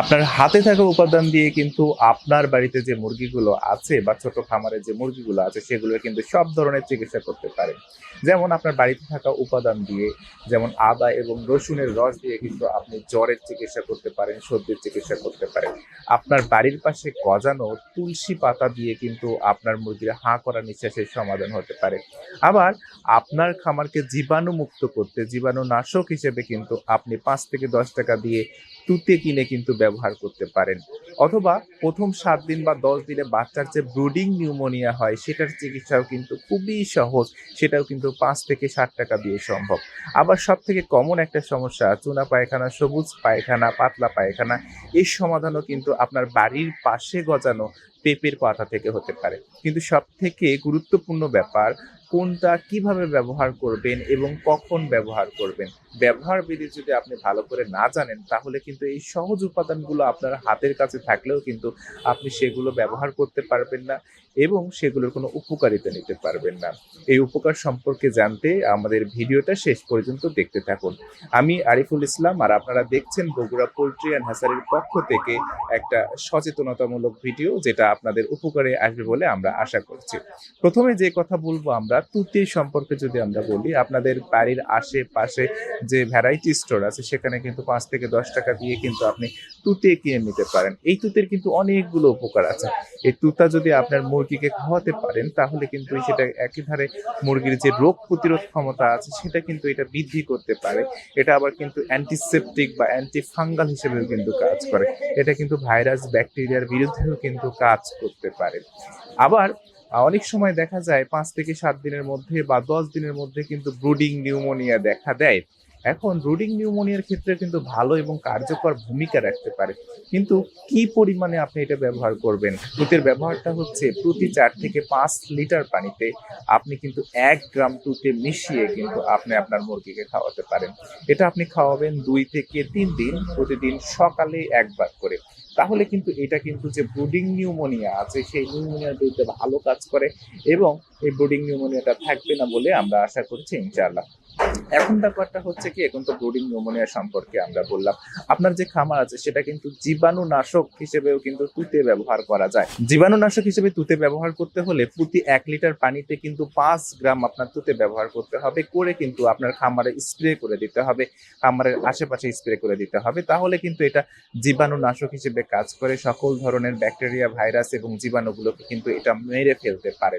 আপনার হাতে থাকা উপাদান দিয়ে কিন্তু আপনার বাড়িতে যে মুরগিগুলো আছে বা ছোট খামারে যে মুরগিগুলো আছে, সেগুলো কিন্তু সব ধরনের চিকিৎসা করতে পারেন যেমন আপনার বাড়িতে থাকা উপাদান দিয়ে, যেমন আদা এবং রসুনের রস দিয়ে কিন্তু আপনি জ্বরের চিকিৎসা করতে পারেন, সর্দির চিকিৎসা করতে পারেন। আপনার বাড়ির পাশে গজানো তুলসী পাতা দিয়ে কিন্তু আপনার মুরগির হাঁ করা নিঃশ্বাসের সমাধান হতে পারে। আবার আপনার খামারকে জীবাণুমুক্ত করতে, জীবাণুনাশক হিসেবে কিন্তু আপনি পাঁচ থেকে দশ টাকা দিয়ে তুতে কিনে কিন্তু ব্যবহার করতে পারেন। অথবা প্রথম সাত দিন বা দশ দিনে বাচ্চার যে ব্রুডিং নিউমোনিয়া হয়, সেটার চিকিৎসাও কিন্তু খুবই সহজ। সেটাও কিন্তু পাঁচ থেকে ষাট টাকা দিয়ে সম্ভব। আবার সব থেকে কমন একটা সমস্যা, চুনা পায়খানা, সবুজ পায়খানা, পাতলা পায়খানা, এর সমাধানও কিন্তু আপনার বাড়ির পাশে গজানো পেঁপের পাতা থেকে হতে পারে। কিন্তু সব থেকে গুরুত্বপূর্ণ ব্যাপার কোনটা কীভাবে ব্যবহার করবেন এবং কখন ব্যবহার করবেন? ব্যবহার বিধি যদি আপনি ভালো করে না জানেন, তাহলে কিন্তু এই সহজ উপাদানগুলো আপনার হাতের কাছে থাকলেও কিন্তু আপনি সেগুলো ব্যবহার করতে পারবেন না। এবং সেগুলোর কোনো উপকারিতা নিতে পারবেন না। এই উপকার সম্পর্কে জানতে আমাদের ভিডিওটা শেষ পর্যন্ত দেখতে থাকুন। আমি আরিফুল ইসলাম আর আপনারা দেখছেন বগুড়া পোলট্রি অ্যান্ড হ্যাসারির পক্ষ থেকে একটা সচেতনতামূলক ভিডিও যেটা আপনাদের উপকারে আসবে বলে আমরা আশা করছি। প্রথমে যে কথা বলব আমরা, তুতি সম্পর্কে যদি আমরা বলি, আপনাদের বাড়ির আশেপাশে যে ভ্যারাইটি স্টোর আছে, সেখানে কিন্তু পাঁচ থেকে দশ টাকা দিয়ে কিন্তু আপনি তুতে কিনে নিতে পারেন। এই তুতের কিন্তু অনেকগুলো উপকার আছে। এই তুতা যদি আপনার মুরগিকে খাওয়াতে পারেন, তাহলে কিন্তু সেটা একেবারে মুরগির যে রোগ প্রতিরোধ ক্ষমতা আছে, সেটা কিন্তু এটা বৃদ্ধি করতে পারে। এটা আবার কিন্তু অ্যান্টিসেপটিক বা অ্যান্টি ফাঙ্গাল হিসেবেও কিন্তু কাজ করে। এটা কিন্তু ভাইরাস ব্যাকটেরিয়ার বিরুদ্ধেও কিন্তু কাজ করতে পারে। আবার, অনেক সময় দেখা যায়, পাঁচ থেকে সাত দিনের মধ্যে বা দশ দিনের মধ্যে কিন্তু ব্রুডিং নিউমোনিয়া দেখা দেয়। এখন ব্রুডিং নিউমোনিয়ার ক্ষেত্রে কিন্তু ভালো এবং কার্যকর ভূমিকা রাখতে পারে। কিন্তু কি পরিমাণে আপনি এটা ব্যবহার করবেন? তুতের ব্যবহারটা হচ্ছে প্রতি চার থেকে পাঁচ লিটার পানিতে আপনি কিন্তু এক গ্রাম তুতে মিশিয়ে কিন্তু আপনি আপনার মুরগিকে খাওয়াতে পারেন। এটা আপনি খাওয়াবেন দুই থেকে তিন দিন, প্রতিদিন সকালে একবার করে। তাহলে কিন্তু এটা কিন্তু যে ব্রুডিং নিউমোনিয়া আছে, সেই নিউমোনিয়ার বিরুদ্ধে ভালো কাজ করে এবং এই ব্রুডিং নিউমোনিয়াটা থাকবে না বলে আমরা আশা করছি, ইনশাআল্লাহ। এখন ব্যাপারটা হচ্ছে কি এখন তো ব্রুডিং নিউমোনিয়া সম্পর্কে আমরা বললাম। আপনার যে খামার আছে, সেটা কিন্তু জীবাণুনাশক হিসেবেও কিন্তু তুতে ব্যবহার করা যায়। জীবাণুনাশক হিসেবে তুতে ব্যবহার করতে হলে প্রতি এক লিটার পানিতে কিন্তু পাঁচ গ্রাম আপনার তুতে ব্যবহার করতে হবে। করে কিন্তু আপনার খামারে স্প্রে করে দিতে হবে। খামারের আশেপাশে স্প্রে করে দিতে হবে। তাহলে কিন্তু এটা জীবাণুনাশক হিসেবে কাজ করে। সকল ধরনের ব্যাকটেরিয়া ভাইরাস এবং জীবাণুগুলোকে কিন্তু এটা মেরে ফেলতে পারে।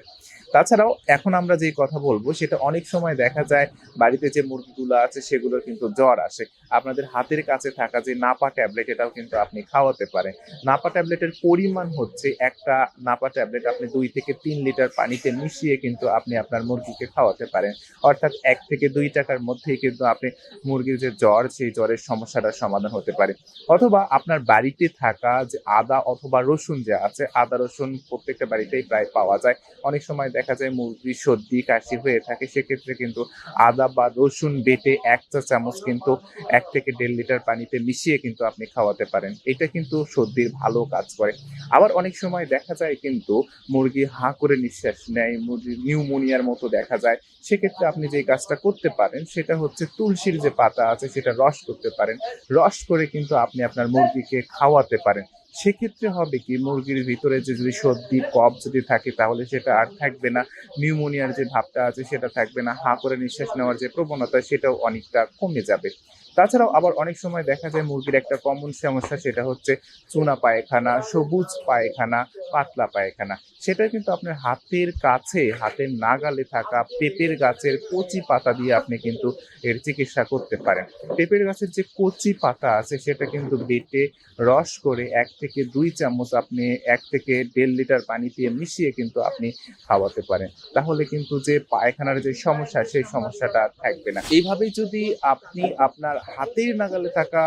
তাছাড়াও এখন আমরা যে কথা বলব, সেটা অনেক সময় দেখা যায় বাড়িতে যে মুরগিগুলো আছে সেগুলোর কিন্তু জ্বর আসে। আপনাদের হাতের কাছে থাকা যে নাপা ট্যাবলেট, এটাও কিন্তু আপনি খাওয়াতে পারেন। নাপা ট্যাবলেটের পরিমাণ হচ্ছে একটা নাপা ট্যাবলেট আপনি দুই থেকে তিন লিটার পানিতে মিশিয়ে কিন্তু আপনি আপনার মুরগিকে খাওয়াতে পারেন। অর্থাৎ এক থেকে দুই টাকার মধ্যেই কিন্তু আপনি মুরগির যে জ্বর, সেই জ্বরের সমস্যাটার সমাধান হতে পারে। অথবা আপনার বাড়িতে থাকা যে আদা অথবা রসুন যে আছে, আদা, রসুন প্রত্যেকটা বাড়িতেই প্রায় পাওয়া যায়। অনেক সময় দেখা যায় মুরগির সর্দি, কাশি হয়ে থাকে, সেক্ষেত্রে কিন্তু আদা বা রসুন বেটে এক চা চামচ কিন্তু এক থেকে দেড় লিটার পানিতে মিশিয়ে কিন্তু আপনি খাওয়াতে পারেন। এটা কিন্তু সর্দির ভালো কাজ করে। আবার অনেক সময় দেখা যায় কিন্তু মুরগি হাঁ করে নিঃশ্বাস নেয়, মুরগি নিউমোনিয়ার মতো দেখা যায়। সেক্ষেত্রে আপনি যে কাজটা করতে পারেন সেটা হচ্ছে তুলসীর যে পাতা আছে সেটা রস করতে পারেন। রস করে কিন্তু আপনি আপনার মুরগিকে খাওয়াতে পারেন। সেক্ষেত্রে হবে কি, মুরগির ভিতরে যে যদি সর্দি, কফ যদি থাকে তাহলে সেটা আর থাকবে না। নিউমোনিয়ার যে ভাবটা আছে সেটা থাকবে না। হা করে নিঃশ্বাস নেওয়ার যে প্রবণতা সেটাও অনেকটা কমে যাবে। তাছাড়াও আবার অনেক সময় দেখা যায় মুরগির একটা কমন সমস্যা, সেটা হচ্ছে চুনা পায়খানা, সবুজ পায়খানা, পাতলা পায়খানা। সেটা কিন্তু আপনার হাতের কাছে, হাতের নাগালে থাকা পেঁপের গাছের কচি পাতা দিয়ে আপনি কিন্তু এর চিকিৎসা করতে পারেন। পেঁপের গাছের যে কচি পাতা আছে, সেটা কিন্তু বেটে রস করে এক থেকে দুই চামচ আপনি এক থেকে দেড় লিটার পানি দিয়ে মিশিয়ে কিন্তু আপনি খাওয়াতে পারেন। তাহলে কিন্তু যে পায়খানার যে সমস্যা, সেই সমস্যাটা থাকবে না। এইভাবেই যদি আপনি আপনার হাতের নাগালে থাকা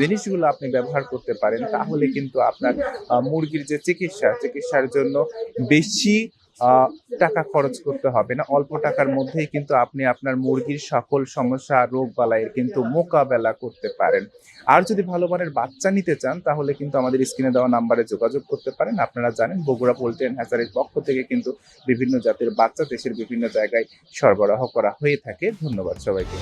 জিনিসগুলো আপনি ব্যবহার করতে পারেন, তাহলে কিন্তু আপনার মুরগির যে চিকিৎসা, চিকিৎসার জন্য বেশি টাকা খরচ করতে হবে না। অল্প টাকার মধ্যেই কিন্তু আপনি আপনার মুরগির সকল সমস্যা, রোগ বালাইয়ের কিন্তু মোকাবেলা করতে পারেন। আর যদি ভালো মানের বাচ্চা নিতে চান, তাহলে কিন্তু আমাদের স্ক্রিনে দেওয়া নাম্বারে যোগাযোগ করতে পারেন। আপনারা জানেন, বগুড়া পোল্ট্রি অ্যান্ড হ্যাচারির পক্ষ থেকে কিন্তু বিভিন্ন জাতের বাচ্চা দেশের বিভিন্ন জায়গায় সরবরাহ করা হয়ে থাকে। ধন্যবাদ সবাইকে।